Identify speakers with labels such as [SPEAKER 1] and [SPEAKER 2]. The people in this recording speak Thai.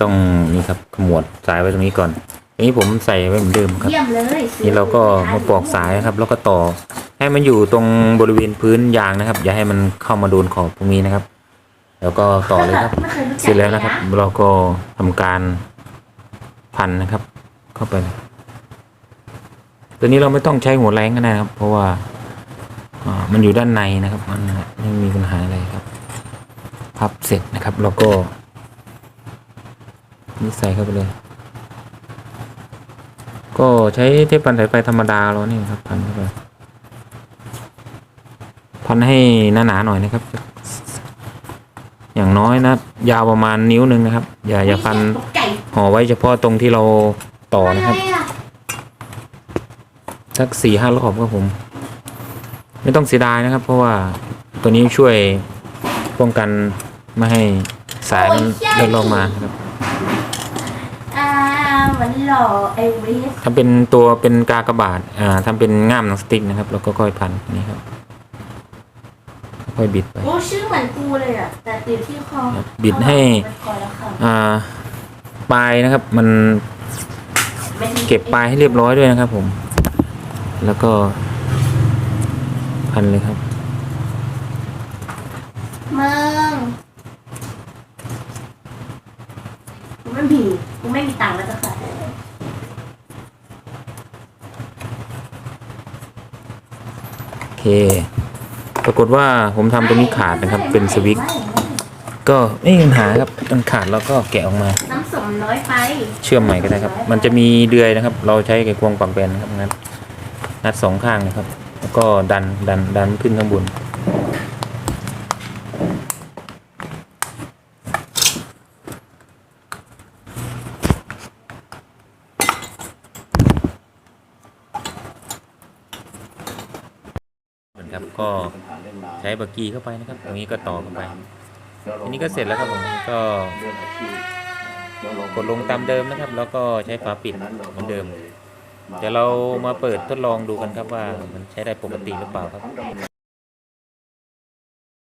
[SPEAKER 1] ต้องนี่ครับขมวดสายไว้ตรงนี้ก่อนอันนี้ผมใส่ไว้เหมือนเดิมครับ
[SPEAKER 2] เยี่ยมเลย
[SPEAKER 1] นี่เราก็มาปอกสายนะครับ แล้วก็ต่อ ให้มันอยู่ตรงบริเวณพื้นยางนะครับ อย่าให้มันเข้ามาโดนขอบตรงนี้นะครับ แล้วก็ต่อเลยครับ
[SPEAKER 2] ไม่คยจัก
[SPEAKER 1] เสร็จแล้วนะครับ เราก็ทำการพันนะครับ เข้าไป ตัวนี้เราไม่ต้องใช้หัวแรงก็ได้นะครับ เพราะว่าอ่ามันอยู่ด้านในนะครับ มันไม่มีปัญหาอะไรครับ พับเสร็จนะครับเราก็ นี่ใส่เข้าไปเลย ก็ใช้เทปพันสายไฟธรรมดาเรานี่ครับพันเข้าไปพันให้หนาๆหน่อยนะครับ อย่างน้อยนะ ยาวประมาณนิ้วหนึ่งนะครับ อย่าอย่าพัน
[SPEAKER 2] ตกใจ
[SPEAKER 1] ห่อไว้เฉพาะตรงที่เราต่อนะครับ
[SPEAKER 2] อะไรอะ
[SPEAKER 1] สักสี่ห้ารอบครับผม ไม่ต้องเสียดายนะครับ เพราะว่าตัวนี้ช่วยป้องกันไม่ให้สายมันเลื่อนลงมาครับ
[SPEAKER 2] อ่ามันหล่อเอลวิส
[SPEAKER 1] ทำเป็นตัวเป็นกากบาทอ่าทำเป็นง่ามหนังสติ๊กนะครับ แล้วก็ค่อยพันนี่ครับค่อยบิดไป
[SPEAKER 2] โอ้ชื่อเหมือนกูเลยอะ แต่ติดที่คอ
[SPEAKER 1] บิดให้
[SPEAKER 2] เอาไว้ก่อนแล้วค่ะ
[SPEAKER 1] อ่าปลายนะครับ มัน
[SPEAKER 2] ไม่ทิ้ง
[SPEAKER 1] เก็บปลายให้เรียบร้อยด้วยนะครับผม แล้วก็ พันเลยครับ
[SPEAKER 2] มึง กูไม่มีกูไม่มีตังค์แล้วจะขาย
[SPEAKER 1] โอเค ปรากฏว่าผมทำตรงนี้ขาดนะครับ เป็นสวิตช์ก็ไม่มีปัญหาครับมันขาดแล้วก็แกะออกมา
[SPEAKER 2] น้ำสมน้อยไป
[SPEAKER 1] เชื่อมใหม่ก็ได้ครับ มันจะมีเดือยนะครับ เราใช้ไขควงปักแบนนะครับงัดงัดสองข้างนะครับ แล้วก็ดันดันดันขึ้นข้างบนเหมือน ครับก็ใช้บักกี้เข้าไปนะครับ ตรงนี้ก็ต่อเข้าไปอันนี้ก็เสร็จแล้วครับผมก็กดลงตามเดิมนะครับ แล้วก็ใช้ฝาปิดเหมือนเดิมเดี๋ยวเรามาเปิดทดลองดูกันครับว่ามันใช้ได้ปกติหรือเปล่าครับ